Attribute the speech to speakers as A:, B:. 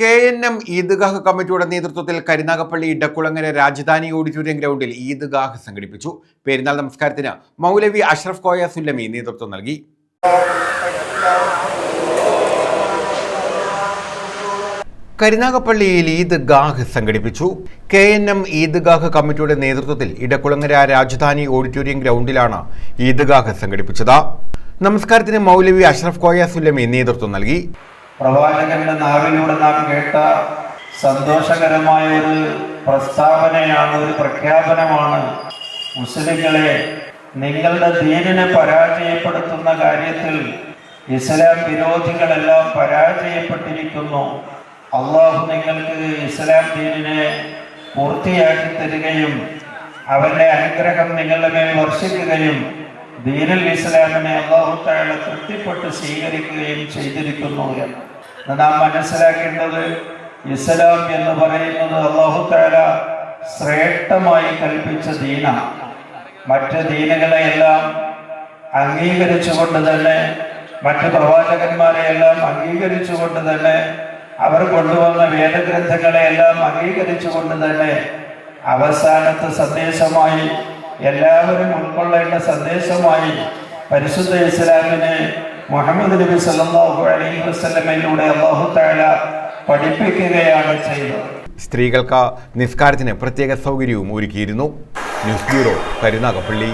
A: K N M ഈദ്ഗാഹ് കമ്മിറ്റിയുടെ നേതൃത്വത്തിൽ കരുനാഗപ്പള്ളി ഇടക്കുളങ്ങര രാജധാനി ഓഡിറ്റോറിയം ഗ്രൗണ്ടിൽ ഈദ്ഗാഹ് സംഘടിപ്പിച്ചു. പെരുന്നാൾ നമസ്കാരത്തിന് മൗലവി അഷ്റഫ് കോയ സുല്ലമി നേതൃത്വം നൽകി. കരുനാഗപ്പള്ളിയിൽ ഈദ്ഗാഹ് സംഘടിപ്പിച്ചു. കെ എൻ എം ഈദ്ഗാഹ് കമ്മിറ്റിയുടെ നേതൃത്വത്തിൽ ഇടക്കുളങ്ങര രാജധാനി ഓഡിറ്റോറിയം ഗ്രൗണ്ടിലാണ് ഈദ്ഗാഹ് സംഘടിപ്പിച്ചത്. നമസ്കാരത്തിന് മൗലവി അഷ്റഫ് കോയ സുല്ലമി നേതൃത്വം നൽകി.
B: പ്രവാചകന്റെ നാവിലൂടെ നാം കേട്ട സന്തോഷകരമായ ഒരു പ്രസ്താവനയാണ് ഒരു പ്രഖ്യാപനമാണ്. മുസ്ലിങ്ങളെ നിങ്ങളുടെ ദീനിനെ പരാജയപ്പെടുത്തുന്ന കാര്യത്തിൽ ഇസ്ലാം വിരോധികളെല്ലാം പരാജയപ്പെട്ടിരിക്കുന്നു. അള്ളാഹു നിങ്ങൾക്ക് ഇസ്ലാം ദീനിനെ പൂർത്തിയാക്കി തരികയും അവന്റെ അനുഗ്രഹം നിങ്ങളുടെ മേൽ വർഷിക്കുകയും ദീനുൽ ഇസ്ലാമിനെ അള്ളാഹു താഴെ തൃപ്തിപ്പെട്ട് സ്വീകരിക്കുകയും ചെയ്തിരിക്കുന്നു എന്ന് നാം മനസ്സിലാക്കേണ്ടത് ഇസ്ലാം എന്ന് പറയുന്നത് അള്ളാഹു താഴ ശ്രേഷ്ഠമായി കൽപ്പിച്ച ദീന മറ്റ് ദീനുകളെയെല്ലാം അംഗീകരിച്ചുകൊണ്ട് തന്നെ മറ്റ് പ്രവാചകന്മാരെയെല്ലാം അംഗീകരിച്ചുകൊണ്ട് തന്നെ അവർ കൊണ്ടുവന്ന വേദഗ്രന്ഥങ്ങളെയെല്ലാം അംഗീകരിച്ചുകൊണ്ട് തന്നെ അവസാനത്തെ സന്ദേശമായി എല്ലാവരും ഉൾക്കൊള്ളേണ്ട സന്ദേശമായി പരിശുദ്ധ ഇസ്ലാമിനെ മുഹമ്മദ് നബി സല്ലല്ലാഹു അലൈഹി വസല്ലമയിലൂടെ അല്ലാഹു തആല പഠിപ്പിക്കുകയാണ് ചെയ്തത്.
A: സ്ത്രീകൾക്ക് നിസ്കാരത്തിന് പ്രത്യേക സൗകര്യവും ഒരുക്കിയിരുന്നു. News bureau Karunagappally.